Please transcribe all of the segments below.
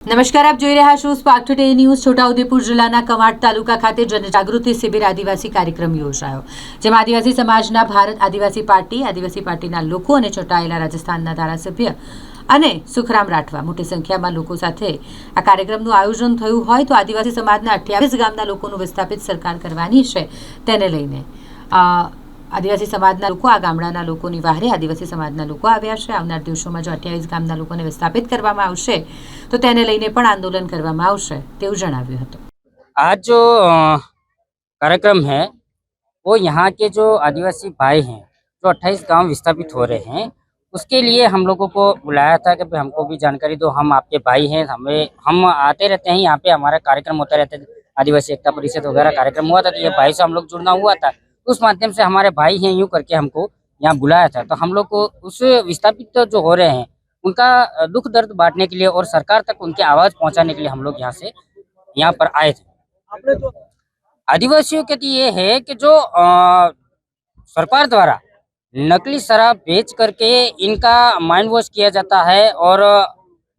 નમસ્કાર, આપ જોઈ રહ્યા છો સ્પાર્ક ટુડે ન્યૂઝ છોટાઉદેપુર જિલ્લાના કવાંટ તાલુકા ખાતે જનજાગૃતિ શિબિર આદિવાસી કાર્યક્રમ યોજાયો. જેમાં આદિવાસી સમાજના ભારત આદિવાસી પાર્ટી, આદિવાસી પાર્ટીના લોકો અને ચૂંટાયેલા રાજસ્થાનના ધારાસભ્ય અને સુખરામ રાઠવા. મોટી સંખ્યામાં લોકો સાથે આ કાર્યક્રમનું આયોજન થયું હોય તો આદિવાસી સમાજના અઠ્યાવીસ ગામના લોકોનું વિસ્થાપિત સરકાર કરવાની છે તેને લઈને. આદિવાસી સમાજના લોકો આ ગામડાના લોકોની વહારે આદિવાસી સમાજના લોકો આવ્યા છે આવનાર દિવસોમાં જો અઠ્યાવીસ ગામના લોકોને વિસ્થાપિત કરવામાં આવશે તો તેને લઈને પણ આંદોલન કરવામાં આવશે તેવું જણાવ્યું હતું आज जो अ, कार्यक्रम है वो यहाँ के जो आदिवासी भाई हैं जो 28 गांव विस्थापित हो रहे हैं उसके लिए हम लोगों को बुलाया था कि भाई हमको भी जानकारी दो हम आपके भाई हैं हमें हम आते रहते हैं यहाँ पे हमारा कार्यक्रम होता रहता है आदिवासी एकता परिषद वगैरह कार्यक्रम हुआ था तो ये भाई से हम लोग जुड़ना हुआ था उस माध्यम से हमारे भाई हैं यूँ करके हमको यहाँ बुलाया था। तो हम लोग को उस विस्थापित जो हो रहे हैं उनका दुख दर्द बांटने के लिए और सरकार तक उनकी आवाज़ पहुँचाने के लिए हम लोग यहाँ से यहाँ पर आए थे। आदिवासियों के लिए ये है कि जो अ, सरकार द्वारा नकली शराब बेच करके इनका माइंड वॉश किया जाता है और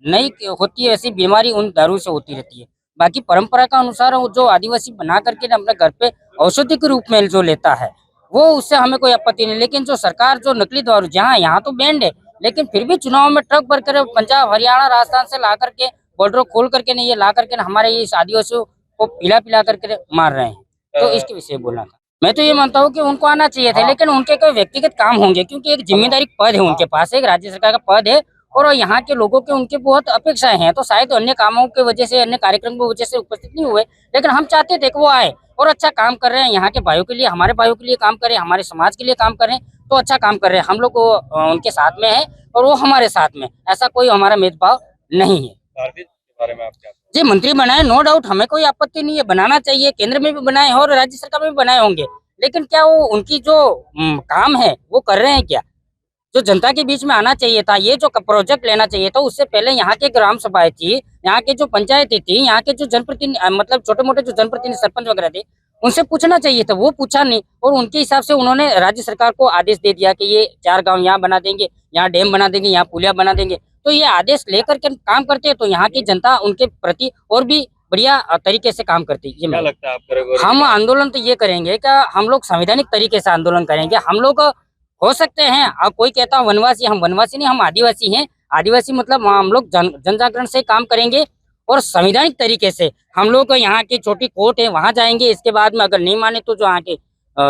नई होती है ऐसी बीमारी उन दारू से होती रहती है। बाकी परंपरा का अनुसार जो आदिवासी बना करके अपने घर पे औषधि के रूप में जो लेता है वो उससे हमें कोई आपत्ति नहीं। लेकिन जो सरकार जो नकली दारू जहाँ यहाँ तो बैंड है लेकिन फिर भी चुनाव में ट्रक भर कर पंजाब हरियाणा राजस्थान से ला करके बॉर्डर खोल करके नहीं ये ला करके हमारे ये शादियों से को पिला पिला करके मार रहे हैं। तो इसके विषय बोलना था। मैं तो ये मानता हूँ कि उनको आना चाहिए था लेकिन उनके कोई व्यक्तिगत काम होंगे क्योंकि एक ज़िम्मेदारी पद है उनके पास एक राज्य सरकार का पद है और यहाँ के लोगों के उनके बहुत अपेक्षाएँ हैं। तो शायद अन्य कामों की वजह से अन्य कार्यक्रम की वजह से उपस्थित नहीं हुए लेकिन हम चाहते थे कि वो आए और अच्छा काम कर रहे हैं। यहाँ के भाइयों के लिए हमारे भाइयों के लिए काम करें हमारे समाज के लिए काम करें तो अच्छा काम कर रहे हैं। हम लोग उनके साथ में है और वो हमारे साथ में ऐसा कोई हमारा भेदभाव नहीं है। जी मंत्री बनाए नो डाउट हमें कोई आपत्ति नहीं है। बनाना चाहिए केंद्र में भी बनाए और राज्य सरकार में भी बनाए होंगे। लेकिन क्या वो उनकी जो काम है वो कर रहे हैं क्या? जो जनता के बीच में आना चाहिए था ये जो प्रोजेक्ट लेना चाहिए था उससे पहले यहाँ के ग्राम सभाएँ थी यहाँ के जो पंचायतें थी यहाँ के जो जनप्रतिनिधि मतलब छोटे मोटे जो जनप्रतिनिधि सरपंच वगैरह थे उनसे पूछना चाहिए था वो पूछा नहीं और उनके हिसाब से उन्होंने राज्य सरकार को आदेश दे दिया कि ये चार गाँव यहाँ बना देंगे यहाँ डैम बना देंगे यहाँ पुलिया बना देंगे। तो ये आदेश लेकर के काम करते हैं तो यहाँ की जनता उनके प्रति और भी बढ़िया तरीके से काम करती है। ये लगता है हम आंदोलन तो ये करेंगे कि हम लोग संवैधानिक तरीके से आंदोलन करेंगे। हम लोग हो सकते हैं। अब कोई कहता है वनवासी हम वनवासी नहीं हम आदिवासी हैं। आदिवासी मतलब हम लोग जन जन जागरण से काम करेंगे और संवैधानिक तरीके से। हम लोग यहाँ की छोटी कोर्ट है वहाँ जाएँगे। इसके बाद में अगर नहीं माने तो जो यहाँ के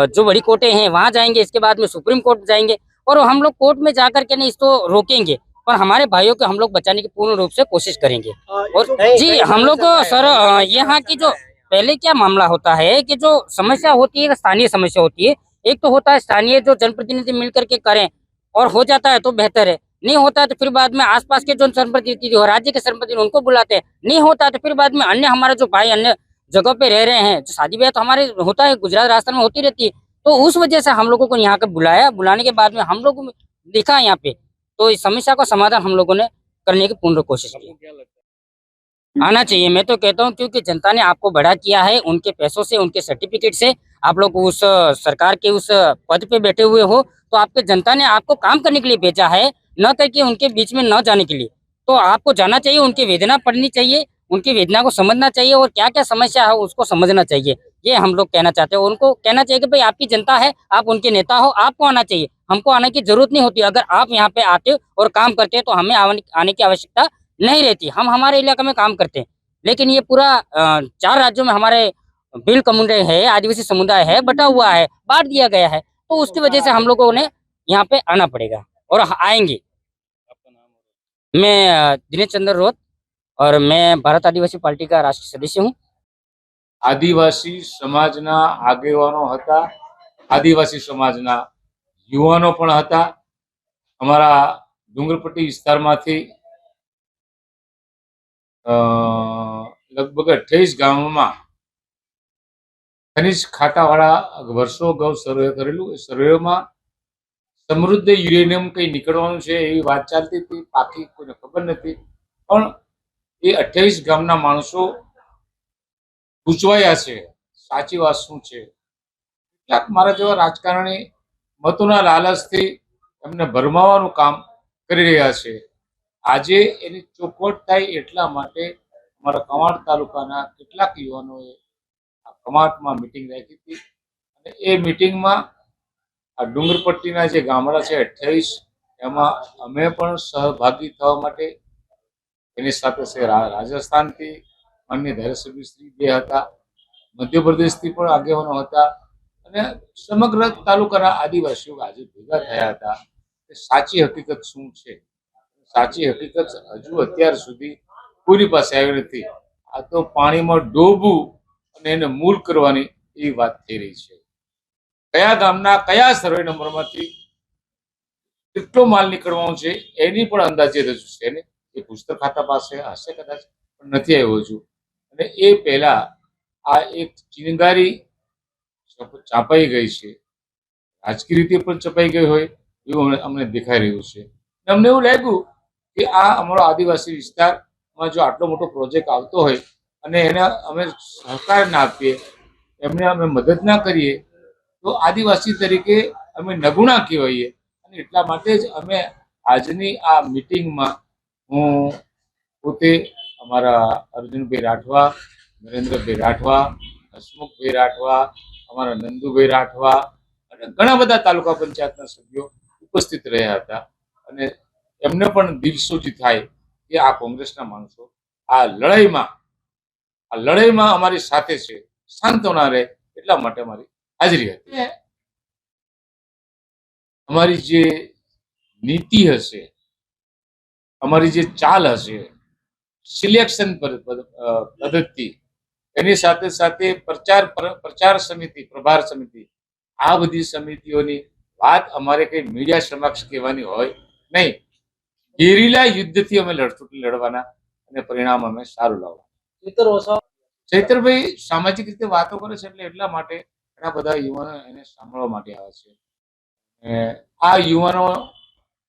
जो बड़ी कोर्टें हैं वहाँ जाएँगे। इसके बाद में सुप्रीम कोर्ट जाएँगे और हम लोग कोर्ट में जाकर के नहीं इसको रोकेंगे। पर हमारे भाइयों को हम लोग बचाने की पूर्ण रूप से कोशिश करेंगे। और जी हम लोग सर यहाँ की जो पहले क्या मामला होता है कि जो समस्या होती है स्थानीय समस्या होती है एक तो होता है स्थानीय जो जनप्रतिनिधि मिल करके करें और हो जाता है तो बेहतर है। नहीं होता है तो फिर बाद में आसपास के जो जनप्रतिनिधि हो, राज्य के जनप्रतिनिधि उनको बुलाते हैं। नहीं होता है तो फिर बाद में अन्य हमारे जो भाई अन्य जगह पे रह रहे हैं, जो शादी ब्याह तो हमारे होता है, गुजरात राजस्थान में होती रहती है तो उस वजह से हम लोगों को यहाँ पे बुलाया। बुलाने के बाद में हम लोगों लोग देखा यहाँ पे तो इस समस्या का समाधान हम लोगों ने करने की पूर्ण कोशिश की। आना चाहिए। मैं तो कहता हूँ क्योंकि जनता ने आपको बड़ा किया है, उनके पैसों से, उनके सर्टिफिकेट से आप लोग उस सरकार के उस पद पे बैठे हुए हो तो आपके जनता ने आपको काम करने के लिए भेजा है, न करके उनके बीच में न जाने के लिए। तो आपको जाना चाहिए, उनकी वेदना पढ़नी चाहिए, उनकी वेदना को समझना चाहिए और क्या क्या समस्या है उसको समझना चाहिए। ये हम लोग कहना चाहते हैं उनको कहना चाहिए कि भाई आपकी जनता है, आप उनके नेता हो, आपको आना चाहिए। हमको आने की ज़रूरत नहीं होती, अगर आप यहाँ पे आते हो और काम करते तो हमें आने की आवश्यकता नहीं रहती। हम हमारे इलाके में काम करते हैं, लेकिन ये पूरा चार राज्यों में हमारे बिल कम्युनिटी है आदिवासी समुदाय है बटा हुआ है बांट दिया गया है तो उसकी वजह से हम लोगों ने यहाँ पे आना पड़ेगा और आएंगे आपका नाम और मैं अ, दिनेश चंद्र रोत और मैं भारत आदिवासी पार्टी का राष्ट्रीय सदस्य हूँ આદિવાસી સમાજના આગેવાનો હતા આદિવાસી સમાજના યુવાનો પણ હતા અમારા ડુંગરપટ્ટી વિસ્તારમાંથી અ, લગભગ અઠ્યાવીસ ગામોમાં ખનિજ ખાતાવાળા વર્ષો અગાઉ સર્વે કરેલું. એ સર્વેમાં સમૃદ્ધ યુરેનિયમ કંઈ નીકળવાનું છે એવી વાત ચાલતી હતી? પાકી કોઈને ખબર નથી. પણ એ અઠ્યાવીસ ગામના માણસો ગૂંચવાયા છે. સાચી વાત શું છે? કેટલાક મારા જેવા રાજકારણી મતોના લાલચથી એમને ભરમાવાનું કામ કરી રહ્યા છે. આજે એની ચોખવટ થાય એટલા માટે અમારા કવાડ તાલુકાના કેટલાક યુવાનોએ આ કવાંટમાં મિટિંગ રાખી હતી. અને એ મિટિંગમાં આ ડુંગરપટ્ટીના જે ગામડા છે અઠ્યાવીસ, એમાં અમે પણ સહભાગી થવા માટે એની સાથે છે રાજસ્થાનથી અન્ય ધારાસભ્યશ્રી બે હતા, મધ્યપ્રદેશથી પણ આગેવાનો હતા અને સમગ્ર તાલુકાના આદિવાસીઓ આજે ભેગા થયા હતા. કે સાચી હકીકત શું છે? સાચી હકીકત હજુ અત્યાર સુધી પૂરી પાસે આવી નથી. આ તો પાણીમાં ડોબવું અને એને મૂળ કરવાની એ વાત થઈ રહી છે. કયા ગામના, કયા સર્વે નંબરમાંથી કેટલો માલ નીકળવાનો છે, એની પણ અંદાજે રજૂ છે. ને એ પુસ્તક ખાતા પાસે હશે કદાચ, પણ નથી આવ્યો છું અને એ પહેલા આ એક ચિનગારી ચપ- ચાપાઈ ગઈ છે. રાજકીય રીતે પણ ચપાઈ ગઈ હોય, એવું અમને- દેખાઈ રહ્યું છે. અમને એવું લાગ્યું કે આ અમારો આદિવાસી વિસ્તારમાં જો આટલો મોટો પ્રોજેક્ટ આવતો હોય અને એને અમે સહકાર ના આપીએ, એમને અમે મદદ ના કરીએ, તો આદિવાસી તરીકે અમે નગુણા કહેવાઈએ. અને એટલા માટે જ અમે આજની આ મિટિંગમાં હું પોતે અમારા અર્જુનભાઈ રાઠવા, નરેન્દ્રભાઈ રાઠવા, હસમુખભાઈ રાઠવા, અમારા નંદુભાઈ રાઠવા અને ઘણા બધા તાલુકા પંચાયતના સભ્યો ઉપસ્થિત રહ્યા હતા. અને એમને પણ દિલસોજી થાય કે આ કોંગ્રેસના માણસો આ લડાઈમાં આ લડાઈમાં અમારી સાથે છે. સાંત્વના રહે એટલા માટે અમારી હાજરી હતી. અમારી જે નીતિ હશે અમારી જે ચાલ હશે સિલેક્શન પદ્ધતિ એની સાથે સાથે પ્રચાર પ્રચાર સમિતિ પ્રભાર સમિતિ આ બધી સમિતિઓની વાત અમારે કઈ મીડિયા સમક્ષ કહેવાની હોય નહીં. ગેરીલા યુદ્ધથી અમે લડતું લડવાના અને પરિણામ અમે સારું લાવવા ચૈતરભાઈ સામાજિક રીતે વાતો કરે છે એટલે એટલા માટે ઘણા બધા યુવાનો એને સાંભળવા માટે આવે છે. આ યુવાનો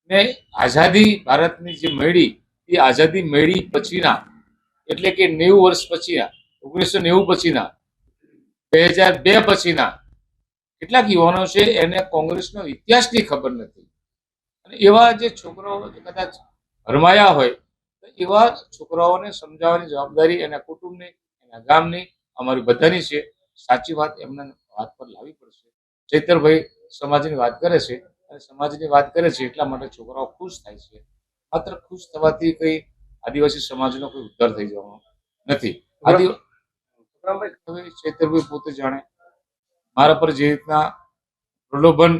ને આઝાદી ભારતની જે મેળી, એ આઝાદી મેળી પછીના, એટલે કે નેવું વર્ષ પછીના, ઓગણીસો નેવું પછીના, બે હજાર બે પછીના, કેટલાક યુવાનો છે એને કોંગ્રેસનો ઇતિહાસની ખબર નથી. અને એવા જે છોકરાઓ કદાચ હરમાયા હોય એવા છોકરાઓને સમજાવવાની જવાબદારી એના કુટુંબની એના ગામની અમારી બધાની છે. સાચી વાત એમના વાત પર લાવવી પડશે. ચૈતરભાઈ સમાજની વાત કરે છે અને સમાજની વાત કરે છે એટલા માટે છોકરાઓ ખુશ થાય છે. માત્ર ખુશ થવાથી કઈ આદિવાસી સમાજનો કોઈ ઉદ્ધાર થઈ જવાનો નથી. હવે ચૈતરભાઈ પોતે જાણે મારા પર જે રીતના પ્રલોભન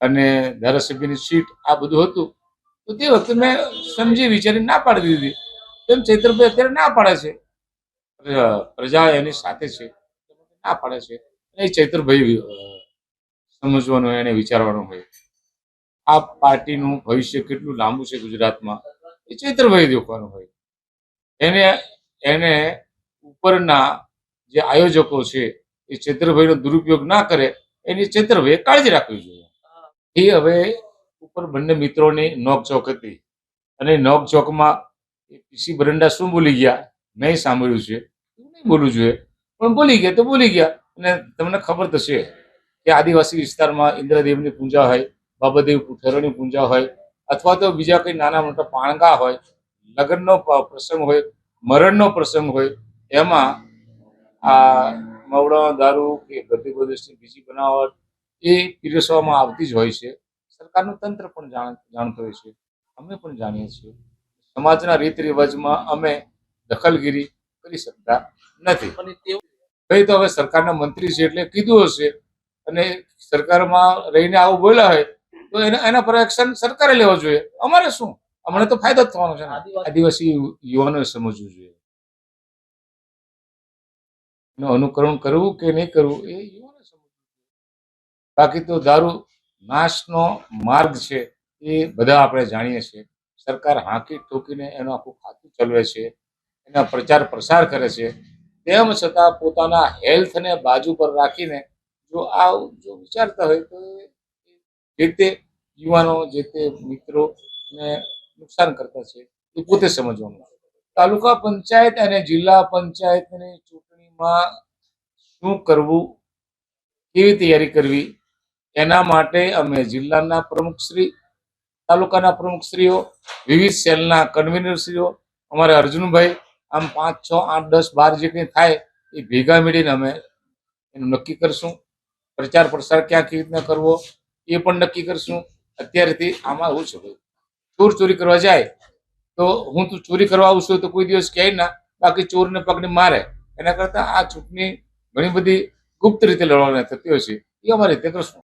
અને ધારાસભ્યની સીટ આ બધું હતું તો તે વખતે મેં સમજી વિચારી ના પાડી દીધી. તેમ ચૈત્રભાઈ અત્યારે ના પાડે છે. પ્રજા- એની સાથે છે. ના પાડે છે. એ ચૈત્રભાઈ સમજવાનું, એને વિચારવાનું હોય. આ પાર્ટીનું ભવિષ્ય કેટલું લાંબુ છે ગુજરાતમાં, એ ચૈત્રભાઈ દેખવાનું હોય. એને એને ઉપરના જે આયોજકો છે, એ ચૈત્રભાઈનો દુરુપયોગ ના કરે, એની ચૈત્રભાઈએ કાળજી રાખવી જોઈએ. એ હવે ઉપર બંને મિત્રોની નોકઝોક હતી. અને નોકચોકમાં પીસી બરંડા શું બોલી ગયા? મેં સાંભળ્યું છે. નહીં બોલવું જોઈએ પણ બોલી ગયા તો બોલી ગયા. અને તમને ખબર છે કે આદિવાસી વિસ્તારમાં ઇન્દ્રદેવની પૂજા હોય, બાબાદેવ પુઠેરોની પૂજા હોય, અથવા તો બીજા કંઈ નાના મોટા પાણગા હોય, લગ્નનો પ્રસંગ હોય, મરણનો પ્રસંગ હોય, એમાં આ મવડા, દારૂ કે બધી બધી બીજી બનાવટ એ પીરસવામાં આવતી જ હોય છે. સરકારનું તંત્ર પણ જાણ જાણતું હોય છે. અમે પણ જાણીએ છીએ. સમાજના રીત રિવાજમાં અમે દખલગીરી કરી શકતા નથી. ભાઈ તો હવે સરકારના મંત્રી છે એટલે કીધું હશે અને સરકારમાં રહીને આવું બોલ્યા હોય તો એના એના પર એક્શન સરકારે લેવો જોઈએ. અમારે શું? અમને તો ફાયદો જ થવાનો છે આદિવાસી યુવાનોએ સમજવું જોઈએ. એનું અનુકરણ કરવું કે નહીં કરવું એ યુવાને સમજવું. બાકી તો દારૂ નાશનો માર્ગ છે એ બધા આપણે જાણીએ છીએ. સરકાર હાંકી ઠોકીને એનું આખું ખાતું ચલાવે છે, એના પ્રચાર પ્રસાર કરે છે. તેમ છતાં પોતાના હેલ્થને બાજુ પર રાખીને જો આ જો વિચારતા હોય તો જે તે યુવાનો, જે તે મિત્રોને નુકસાન કરતા છે એ પોતે સમજવાનું તાલુકા પંચાયત અને જિલ્લા પંચાયતની ચૂંટણીમાં શું કરવું, કેવી તૈયારી કરવી એના માટે અમે જિલ્લાના પ્રમુખશ્રી તાલુકાના પ્રમુખશ્રીઓ વિવિધ સેલના કન્વીનરશ્રીઓ અમારે અર્જુનભાઈ, આમ પાંચ, છ, આઠ, દસ, બાર જે કંઈ થાય એ ભેગા મળીને અમે એનું નક્કી કરશું. પ્રચાર પ્રસાર ક્યાં કેવી રીતના કરવો એ પણ નક્કી કરશું. અત્યારેથી આમાં એવું છે. ભાઈ ચોર ચોરી કરવા જાય તો હું તું ચોરી કરવા આવું છું તો કોઈ દિવસ કહે ના, બાકી ચોરને પકડી મારે. એના કરતાં આ ચૂંટણી ઘણી બધી ગુપ્ત રીતે લડવાની થતી હોય છે. એ અમારી રીતે કરશું.